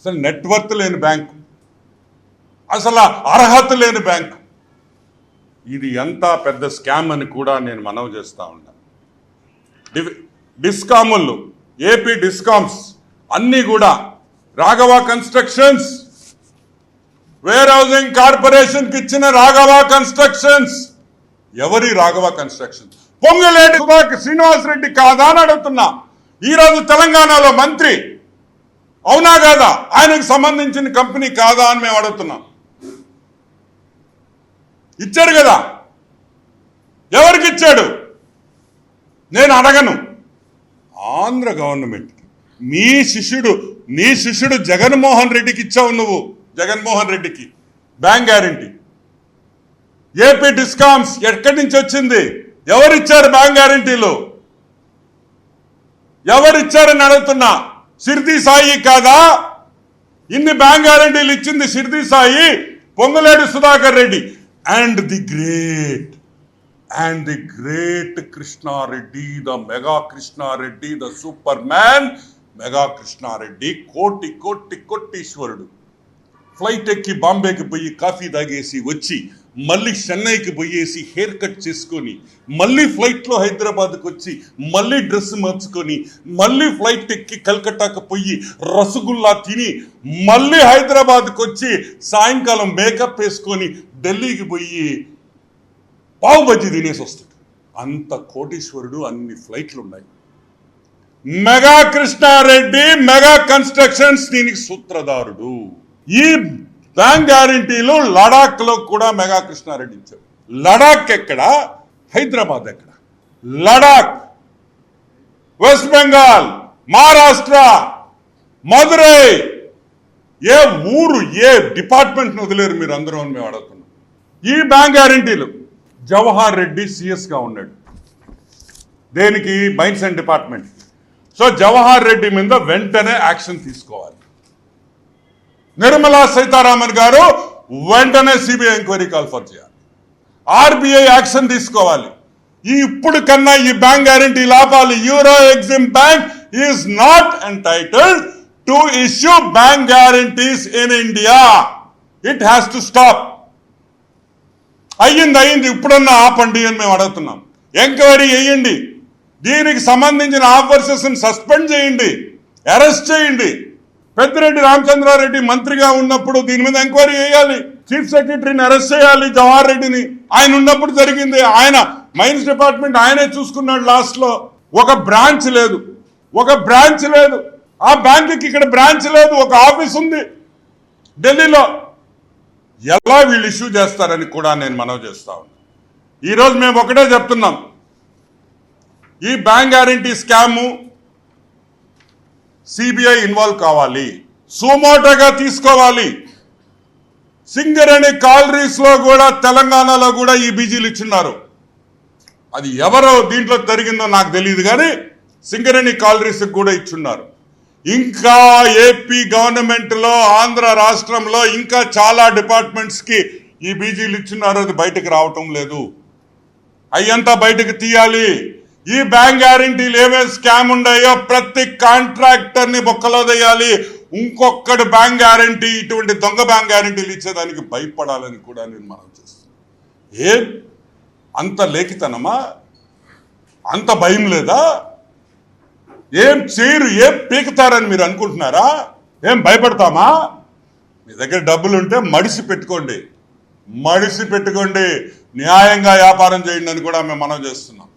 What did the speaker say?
అసలు నెట్వర్త్ లేని బ్యాంకు అసలు అర్హత లేని బ్యాంకు ఇది ఎంత పెద్ద స్కామ్ అని కూడా నేను మనవి చేస్తా ఉన్నా. డివి- డిస్కాములు ఏపీ డిస్కామ్స్ అన్నీ కూడా రాఘవ కన్స్ట్రక్షన్స్ వేర్ హౌసింగ్ కార్పొరేషన్కి ఇచ్చిన రాఘవ కన్స్ట్రక్షన్స్ ఎవరి రాఘవ కన్స్ట్రక్షన్స్ పొంగులేటి శ్రీనివాసరెడ్డి శ్రీనివాస్ రెడ్డి కాదా అని అడుగుతున్నా. ఈరోజు తెలంగాణలో మంత్రి అవునా కాదా? ఆయనకు సంబంధించిన కంపెనీ కాదా అని మేము అడుగుతున్నాం. ఇచ్చారు కదా. ఎవరికి ఇచ్చాడు? నేను అడగను. ఆంధ్ర గవర్నమెంట్ మీ శిష్యుడు నీ శిష్యుడు జగన్మోహన్ రెడ్డికి ఇచ్చావు నువ్వు. జగన్మోహన్ రెడ్డికి. Bank guarantee. ఏపీ డిస్కామ్స్ ఎక్కడి నుంచి వచ్చింది? ఎవరిచ్చారు బ్యాంక్ గ్యారంటీలు? ఎవరిచ్చారని అడుగుతున్నా. సిరిది సాయి కాదా? ఇన్ని బ్యాంక్ గ్యారంటీలు ఇచ్చింది Shiridi Sai Ponguleti Sudhakar Reddy. And the great and the great Krishna Reddy the mega Krishna Reddy the superman mega Krishna Reddy కోటి కోటి కోటీశ్వరుడు. ఫ్లైట్ ఎక్కి బాంబేకి పోయి కాఫీ తాగేసి వచ్చి మళ్ళీ చెన్నైకి పోయేసి హెయిర్ కట్ చేసుకొని మళ్ళీ ఫ్లైట్లో హైదరాబాద్కి వచ్చి మళ్ళీ డ్రెస్ మార్చుకొని మళ్ళీ ఫ్లైట్ ఎక్కి కలకట్టాకు పోయి రసగుల్లా తిని మళ్ళీ హైదరాబాద్కి వచ్చి సాయంకాలం మేకప్ వేసుకొని ఢిల్లీకి పోయి పావు బజ్జి తినేసి వస్తాడు. అంత కోటీశ్వరుడు అన్ని ఫ్లైట్లు ఉన్నాయి. మెగా కృష్ణారెడ్డి మెగా కన్స్ట్రక్షన్స్ దీనికి సూత్రధారుడు. ఈ బ్యాంక్ గ్యారంటీలు లడాక్లో కూడా మెగా కృష్ణారెడ్డి ఇచ్చారు. లడాక్ ఎక్కడ? హైదరాబాద్ ఎక్కడ? లడాక్. వెస్ట్ బెంగాల్ మహారాష్ట్ర మదురై ఏ ఊరు ఏ డిపార్ట్మెంట్ వదిలేరు మీరు అందరూ అని మేము అడుగుతున్నాం. ఈ బ్యాంక్ గ్యారంటీలు. జవహర్ రెడ్డి సిఎస్గా ఉన్నాడు. దేనికి? Mines and department. So Jawahar Reddy మీద వెంటనే యాక్షన్ తీసుకోవాలి. నిర్మలా సీతారామన్ గారు వెంటనే సిబిఐ ఎంక్వైరీ కాల్ఫర్ చేయాలి. ఆర్బీఐ యాక్షన్ తీసుకోవాలి. ఈ ఇప్పుడు కన్నా ఈ bank guarantee లాపాలి Euro Exim Bank is not entitled to issue bank guarantees in India it has to stop అయ్యింది అయ్యింది. ఇప్పుడన్నా ఆపండి అని మేము అడుగుతున్నాం. ఎంక్వైరీ చేయండి. దీనికి సంబంధించిన ఆఫర్సెస్ సస్పెండ్ చేయండి. అరెస్ట్ చేయండి. పెద్దిరెడ్డి రామచంద్రారెడ్డి మంత్రిగా ఉన్నప్పుడు దీని మీద ఎంక్వైరీ చేయాలి. చీఫ్ సెక్రటరీని అరెస్ట్ చేయాలి జవహర్ రెడ్డిని. ఆయన ఉన్నప్పుడు జరిగింది. ఆయన మైన్స్ డిపార్ట్మెంట్ ఆయనే చూసుకున్నాడు లాస్ట్లో. ఒక బ్రాంచ్ లేదు. ఒక బ్రాంచ్ లేదు. ఆ బ్యాంకుకి ఇక్కడ బ్రాంచ్ లేదు. ఒక ఆఫీస్ ఉంది. ఢిల్లీలో. ఎలా వీళ్ళు ఇష్యూ చేస్తారని కూడా నేను మనవి చేస్తా ఉన్నా. ఈరోజు మేము ఒకటే చెప్తున్నాం. ఈ bank guarantee scam CBI involve కావాలి. సుమోటోగా తీసుకోవాలి. సింగరేణి కాలరీస్లో కూడా తెలంగాణలో కూడా ఈ బీజీలు ఇచ్చిన్నారు. అది ఎవరో దీంట్లో జరిగిందో నాకు తెలియదు కానీ సింగరేణి కాలరీస్కి కూడా ఇచ్చున్నారు. ఇంకా ఏపీ గవర్నమెంట్లో ఆంధ్ర రాష్ట్రంలో ఇంకా చాలా డిపార్ట్మెంట్స్కి ఈ బీజీలు ఇచ్చున్నారు అది బయటకు రావటం లేదు. అయ్యంతా బయటకు తీయాలి? ఈ బ్యాంక్ గ్యారంటీలు ఏమేమి స్కామ్ ఉన్నాయో ప్రతి కాంట్రాక్టర్ని బొక్కలో దేయాలి ఇంకొకటి బ్యాంక్ గ్యారంటీ ఇటువంటి దొంగ బ్యాంక్ గ్యారంటీలు ఇచ్చేదానికి భయపడాలని కూడా నేను మనం చేస్తాను ఏం? అంత లేఖితనమా అంత భయం లేదా? ఏం చేయరు ఏం పీకుతారని మీరు అనుకుంటున్నారా? ఏం భయపడతామా? మీ దగ్గర డబ్బులు ఉంటే మడిసి పెట్టుకోండి. మడిసి పెట్టుకోండి. న్యాయంగా వ్యాపారం చేయండి అని కూడా మేము మనం చేస్తున్నాం.